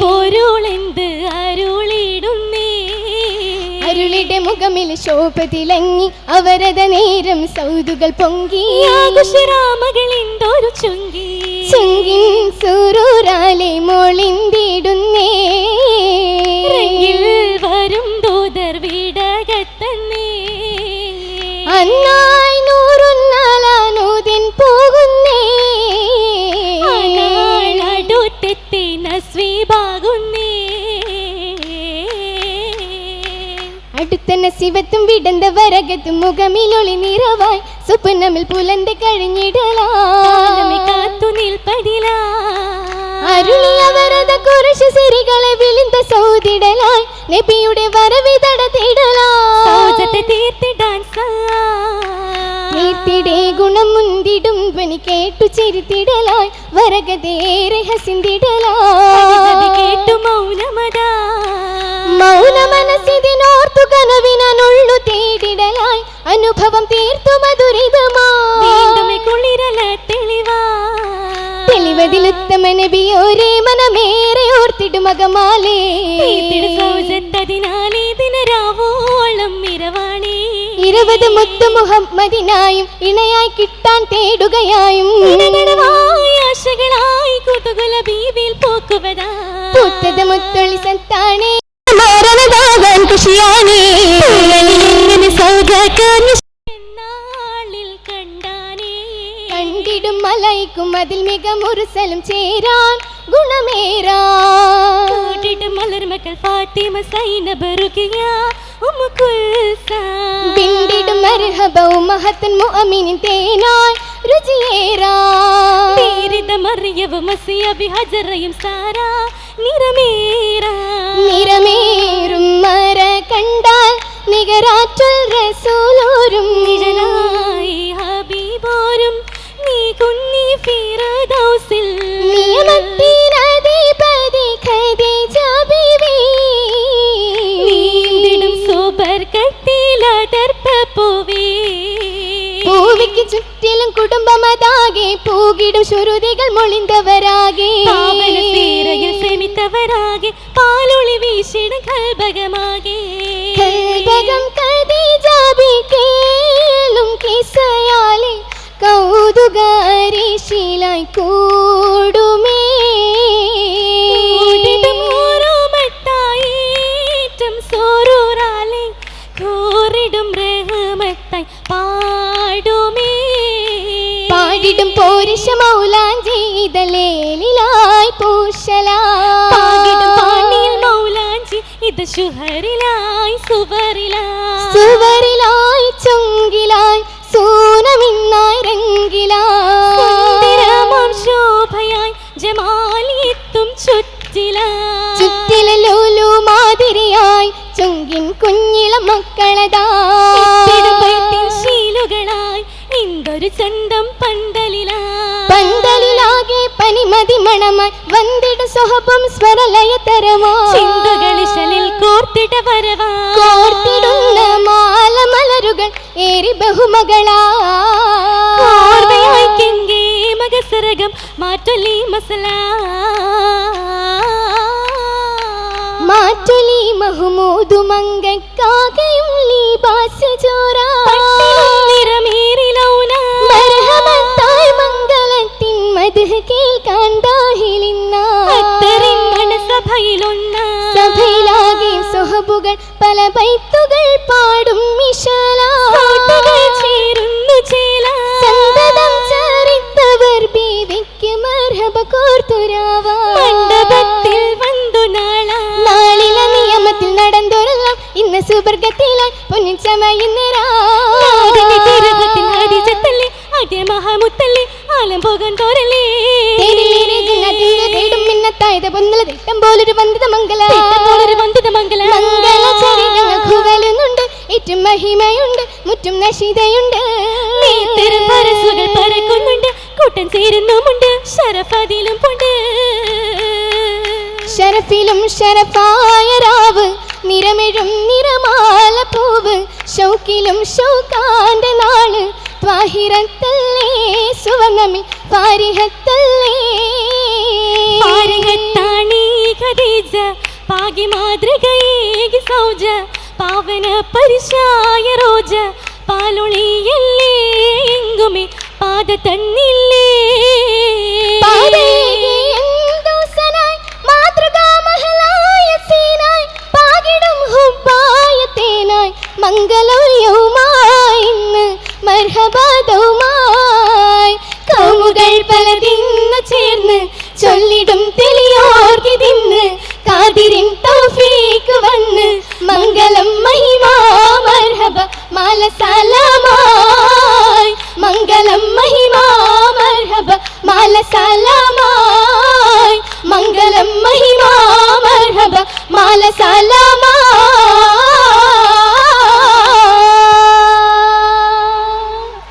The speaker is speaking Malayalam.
പൊരുളെന്ത് അരുളിടുന്നേ? അരുളിടെ മുഖമിൽ ശോഭ തിളങ്ങി അവരത നേരം സൗതുകൾ പൊങ്കി. ആകുശരാമകളെന്തൊരു ചുങ്കി. ചുങ്കിൻ സൂറൂരാലെ മോളിന്തിടുന്നേ ശിവത്തും വിടந்த വരകത്തും മുഖമിലൊളി നിറവായി. സ്വപ്നമിൽ പുലന്റെ കഴിഞ്ഞിടലാ കാലമേ കാത്തു നിൽപ്പതിലാ അരുളിയവരത കുറിച്ച് സിരികളെ വിളിന്ത സൗദിടലായി. നബിയുടെ വരവി നീത്തിടെ ഗുണം മുന്തിടും ധ്വനി കേട്ടു ചിരിത്തിടലായി. വരകതേറെ ഹസിന്തിടലായി കേട്ടു മൗനമതാ മൗന മനസ്സിതിനോർത്തു കനവിനുള്ളു തേടിടലായി. അനുഭവം തീർത്തു മധുരിതമാ. വീണ്ടും കുളിരല തെളിവാ. തെളിവതിലുത്തമ നബിയോരേ മനമേറെ ഓർത്തിടും മകമാലേ. സൗജത്തതിനാലേ ദിനരാവോളം ഇരവാണേ. ഇരുപത് മുത്തു മുഹമ്മദിനായും ഇണയായി കിട്ടാൻ തേടുകയായും. ആശകളായി കുതുകുല ബീവിൽ പോക്കുവതാ. മുത്തൊളി സത്താണേ. കണ്ടിടും മലയ്ക്കും അതിൽ മിക മുറിസലും ചേരാൻ ഗുണമേറാ. മലർ മക്കൾ ഫാത്തിമ സൈനബ റുഖിയ ഉമ്മ കുൽസാം പിണ്ടിടും മർഹബവും മഹത്തൻ മുഅമിനിൻ തേനായി രുചിയേറാ. പീരിത മറിയവ മസിയ ബിഹജറയും സാരാ നിറമേറാ. നിറമേറും മര കണ്ടാൽ നികരാറ്റൽ റസൂലോരും നിഴലായി ചുറ്റിലും കുടുംബമതാകെ പൂകിടും ശ്രുതികൾ മൊളിന്തവരാകെ. ശ്രമിത്തവരാകെ പാലൊളി വീശിടും കൽഭകമാകെ. കൽഭകം ഖദീജാബി കേളും കിസയാലെ മൗലാഞ്ചീതലേലിലായി പൂശലാ. പാടിടും പാണിയിൽ മൗലാഞ്ചി ഇത് ശുഹറിലായി സുവറിലായി മണമായി വന്നിടും സ്വഹപം സ്വരലയതരമാ? ചിന്തുകളിശലിൽ കോർത്തിട വരവാ. കോർത്തിടുന്ന മാല മലരുകൾ ഏറി ബഹുമകളാ. ഓർമ്മയായി കെങ്കേ മകസരകം മസല. മാറ്റൊലി മഹമൂദു മങ്കക്കാകയും സഭയിലാകെ പല ബൈത്തുകൾ പാടും മിശലാ ചേരുന്നു സന്തതം ചരിത്തവർ ബീവിക്ക് മർഹബ കോർത്തുരാവ. മണ്ഡപത്തിൽ വന്നു നാള. നാളിലെ നിയമത്തിൽ നടന്നൊരെല്ലാം ഇന്ന് സുവർഗത്തിലെ പൊന്നിൻ ചമയുന്നരാ മഹാമുത്തല്ലേ? ആലം പോകാൻ തോരല്ലേ? തേടും മിന്നത്തായത് പൊന്നല തിട്ടം പോലൊരു വന്ദിത മംഗല. മഹിമയുണ്ട് മുറ്റും നശിതയുണ്ട്. നീ തിരുപ്പരസുകൾ പറക്കുന്നുണ്ട് കൂട്ടം ചേരുന്നുമുണ്ട് ശരഫതിലും പുണ്ട്. ശരഫിലും ഷരഫായ രാവ് നിറമെഴും നിറമാല പൂവ് ഷൗക്കിലും ഷൗക്കാന്റെ നാൾ. ത്വാഹിറത്തല്ലേ സുവർണമി പാരിഹത്തല്ലേ. പാരകത്താണി ഖദീജ പാകി മാതൃകയേകി സൗജ. പാവന പരിശായ റോജ പാലൊളിയല്ലേ എങ്കുമേ? പാത തന്നില്ലേ? തേനായി ഇന്ന് മർഹബാദവുമായി मङ्गलं महिमा मर्हब मालस